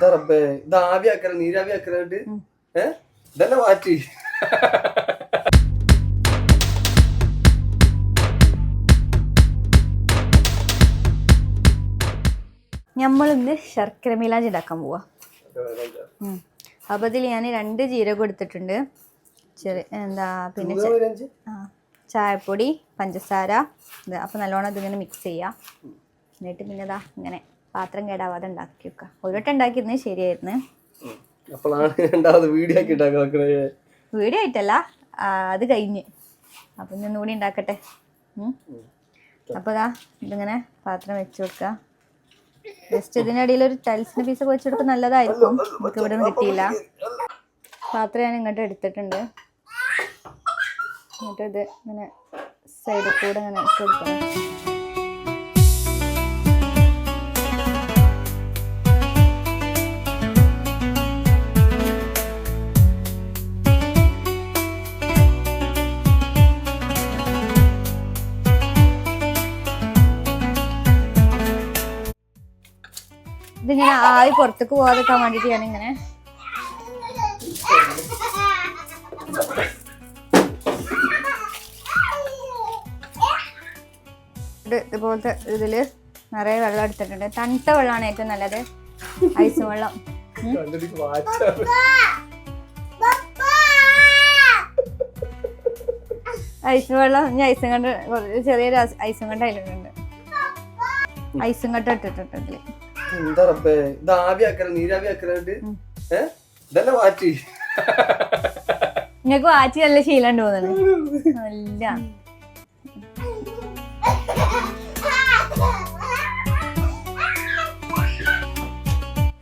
എന്താ റബ്ബേ? ഇത് ആവി ആക്കല നീരാവി ഇതല്ല മാറ്റി? നമ്മളിന്ന് ശർക്കര മിലാജ് ഉണ്ടാക്കാൻ പോവാ. അപ്പൊ ഇതിൽ ഞാൻ രണ്ട് ജീരകം എടുത്തിട്ടുണ്ട്. ചെറിയ എന്താ പിന്നെ ആ, ചായപ്പൊടി പഞ്ചസാര ഇത് അപ്പൊ നല്ലോണം ഇതിങ്ങനെ മിക്സ് ചെയ്യാം. എന്നിട്ട് പിന്നെ ഇതാ ഇങ്ങനെ പാത്രം കേടാവാതെ ഉണ്ടാക്കി വെക്കാം. ഒരു വട്ടം ഉണ്ടാക്കിയിരുന്നത് ശരിയായിരുന്നു അപ്പോഴാണ് രണ്ടാമത് വീഡിയോ ആക്കി വീഡിയോ ആയിട്ടല്ല അത് കഴിഞ്ഞ്. അപ്പം ഇനി കൂടി ഉണ്ടാക്കട്ടെ. അപ്പൊ അപ്പോൾ ഇതാ ഇതിങ്ങനെ പാത്രം വെച്ച് കൊടുക്കുക ജസ്റ്റ് ഇതിനിടയിൽ ഒരു ടൈൽസിന്റെ പീസ് ഒക്കെ വെച്ച് കൊടുക്കുക നല്ലതായിരിക്കും. നമുക്ക് ഇവിടെ നിന്ന് കിട്ടിയില്ല. പാത്രം ഞാൻ ഇങ്ങോട്ട് എടുത്തിട്ടുണ്ട്. എന്നിട്ട് ഇത് ഇങ്ങനെ സൈഡിൽ കൂടെ ഇങ്ങനെ ഇട്ട് കൊടുക്കണം. ഇതിങ്ങനെ ആയി പുറത്തേക്ക് പോകാതിരിക്കാൻ വേണ്ടിയിട്ട് ഇങ്ങനെ ഇത് ഇതുപോലത്തെ ഇതിൽ നിറയെ വെള്ളം എടുത്തിട്ടുണ്ട്. തണുത്ത വെള്ളമാണ് ഏറ്റവും നല്ലത്. ഐസ് വെള്ളം. ഐസ് വെള്ളം. ഞാൻ ഐസും കണ്ട് ചെറിയൊരു ഐസ് കണ്ട് അതിലിട്ടുണ്ട് ഐസും കണ്ട് ഇട്ടിട്ടുണ്ട് എന്താ റബ്ബേ? ഇത് ആവി ആക്കല നീരാവി ആക്കലുണ്ട് ഏ? ഇതന്നെ മാറ്റി നിങ്ങൾക്ക് വാച്ചി നല്ല ശീലം തോന്നുന്നു? നല്ല.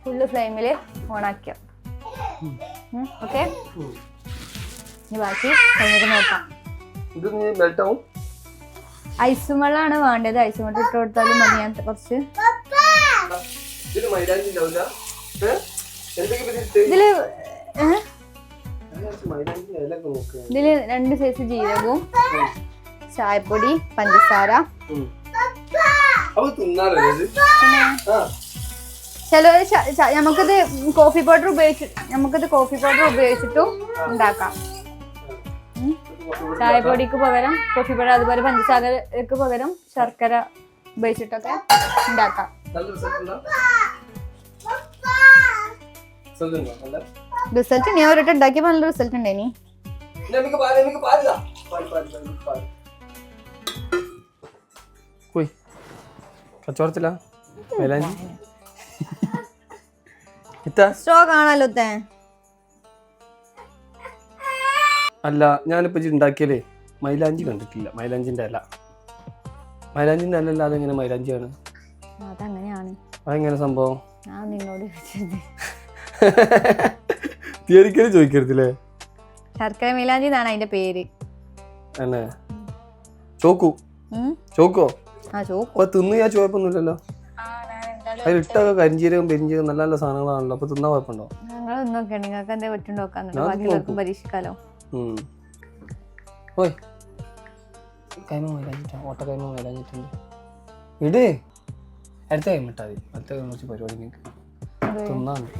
ഫുള്ള് ഫ്ലെയിമിൽ ഓണാക്കിയോ ഓക്കെ ബാക്കി കഴിഞ്ഞിട്ട് നോക്കാം. ഇത് മെൽറ്റ് ആവും. വേണ്ടത്. ഐസും വെള്ളം ഇട്ട് കൊടുത്താലും മതി. ഞാൻ കുറച്ച് ഇതിൽ മൈലാഞ്ചി ഉണ്ടാവില്ല ഏ? ഇതിൽ രണ്ട് സൈസ് ജീരകവും ചായപ്പൊടി പഞ്ചസാര. ചില നമുക്കത് ചിലവര് കോഫി പൗഡർ ഉപയോഗിച്ച് നമുക്കിത് കോഫി പൗഡർ ഉപയോഗിച്ചിട്ടും ഉണ്ടാക്കാം. ചായപ്പൊടിക്ക് പകരം കോഫി പൗഡർ അതുപോലെ പഞ്ചസാരക്ക് പകരം ശർക്കര ഉപയോഗിച്ചിട്ടൊക്കെ ഉണ്ടാക്കാം. റിസൾട്ട് ഉണ്ടോ? റിസൾട്ട് റിസൾട്ട് ഞാൻ ഒരിട്ട് ഉണ്ടാക്കിയപ്പോൾ നല്ല റിസൾട്ട് ഉണ്ട് ഇനി കച്ചവടത്തില്ല കാണാലോ അല്ല ഞാനിപ്പോ ഉണ്ടാക്കിയല്ലേ ഉണ്ടാക്കിയാലേ മൈലാഞ്ചി കണ്ടിട്ടില്ല. മൈലാഞ്ചിന്റെ അല്ല മൈലാഞ്ചിന്റെ അല്ല അല്ലാതെ എങ്ങനെ മൈലാഞ്ചിയാണ്? അതങ്ങനെയാണ്. അതെങ്ങനെ സംഭവം? ഞാൻ നിന്നോട് ചോദിച്ചത്. തീയതിക്കൽ ചോദിക്കരുതില്ലേ? ശർക്കര മീലാഞ്ചി എന്നാണ് അതിന്റെ പേര്. ചോക്കു. ചോക്കോ? അപ്പൊ തിന്ന് ഞാൻ ചോയപ്പൊന്നുമില്ലല്ലോ അതിൽ ഇട്ടൊക്കെ കരിഞ്ചീരകം പെരിഞ്ചീരകം നല്ല നല്ല സാധനങ്ങളാണല്ലോ. അപ്പൊ തിന്നാ കുഴപ്പമുണ്ടോ? നിങ്ങൾക്ക് എന്താ പറ്റുണ്ടോക്കാന്നുണ്ട് ഞാൻ ബാക്കിയുള്ളവർക്കും പരീക്ഷിക്കാലോ. ഓയ്. കൈമ മൈലാഞ്ഞിട്ടാ ഓട്ട കൈമ മൈലാഞ്ഞിട്ടുണ്ട് ഇട്. അടുത്ത കൈമിട്ടാ മതി. അടുത്ത കൈമ പരിപാടി നിങ്ങൾക്ക് തിന്നാണ്ട്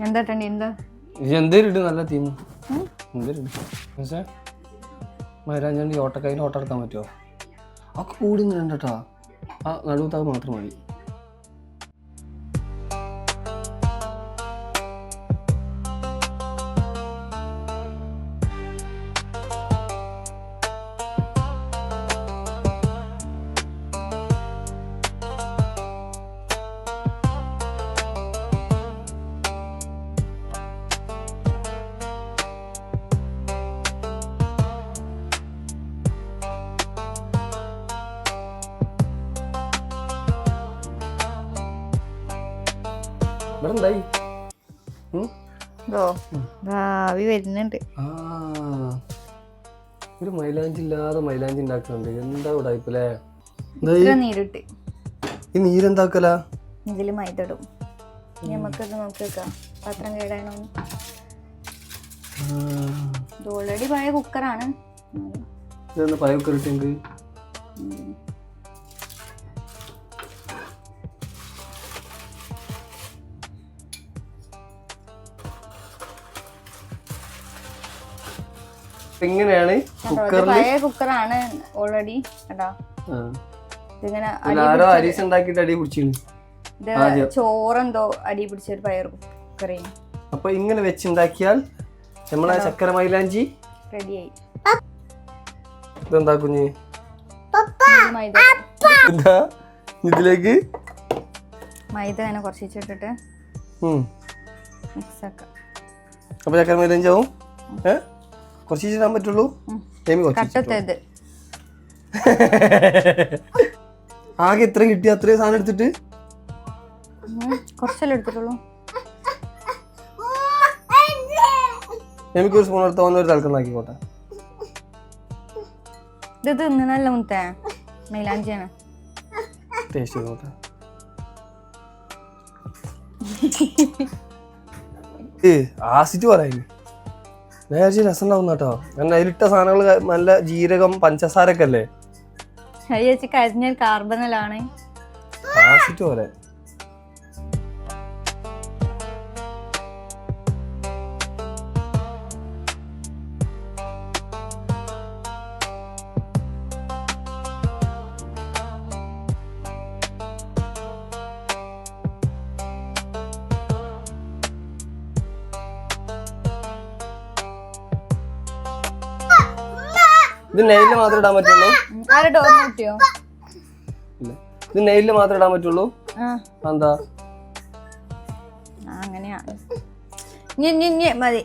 എന്താ നല്ല തീം. എന്തേലും ഇട് പക്ഷേ ഓട്ടം എടുക്കാൻ പറ്റുമോ ഒക്കെ കൂടി നിന്നണ്ടാ ആ നടുവത്താവ് മാത്രം മതി. ഇവിടെ എന്തായി ഭാവി വരുന്നുണ്ട്. ഒരു മൈലാഞ്ചി ഇല്ലാതെ മൈലാഞ്ചി ഉണ്ടാക്കുന്നുണ്ട്. എന്താ ഉടായിപ്പല്ലേ ഇത്ര നീരിട്ട്. ഈ നീരെന്താക്കല? ഇതിൽ മൈദടും നമുക്കിത് നോക്കി വെക്കാം. പാത്രം കേടാണോ? ഇത് ഓൾറെഡി പഴയ കുക്കറാണ് പഴയ കുക്കർ ഇട്ടെങ്കിൽ ഇങ്ങനെയാണ് കുക്കറിൽ കുക്കറാണ് ഓൾറെഡി കേട്ടോ ഇതിങ്ങനെ ആരോ അരീസ് ഉണ്ടാക്കിയിട്ട് അടി പിടിച്ചിരുന്നു. ചോറെന്തോ അടി പിടിച്ച ഒരു പയർ കുക്കറേന് അപ്പൊ ഇങ്ങനെ വെച്ചുണ്ടാക്കിയാൽ നമ്മളെ ചക്കര മൈലാഞ്ചി. റെഡിയായി ഇതെന്താ കുഞ്ഞ്? എന്താ ഇതിലേക്ക് മൈദ അങ്ങനെ കുറച്ച് ഉം. മിക്സ് ആക്കാം. അപ്പൊ ചക്കര മൈലാഞ്ചി ആവും. ഏ? കുറച്ച് ഇടാൻ പറ്റുള്ളൂ കട്ടത്തത് ആകെ എത്ര കിട്ടി അത്രയും സാധനം എടുത്തിട്ട്? കുറച്ചല്ലേ എടുത്തിട്ടുള്ളൂ. എനിക്ക് ഒരു സ്പൂൺ എടുത്ത് തൽക്കം ആക്കിക്കോട്ടെ ഇത് തിന്നണല്ല മുത്തേ. മൈലാഞ്ചിയാണ്. ടേസ്റ്റ് ചെയ്തോട്ടെ ഏ ആസിറ്റ് പറയുന്നു വിചാരിച്ചു രസം ഉണ്ടാവും കേട്ടോ കാരണം അതിലിട്ട സാധനങ്ങൾ നല്ല ജീരകം പഞ്ചസാരൊക്കെ അല്ലേ? ചേച്ചി കരിഞ്ഞ കാർബണലാണ് പോലെ. ഇത് നെയിലിൽ മാത്രമേ ഇടാൻ പറ്റുള്ളൂ. ആരെ ഡോർ കൂട്ടിയോ? ഇത് നെയിലിൽ മാത്രമേ ഇടാൻ പറ്റുള്ളൂ. എന്താ അങ്ങനെയാണ് മതി.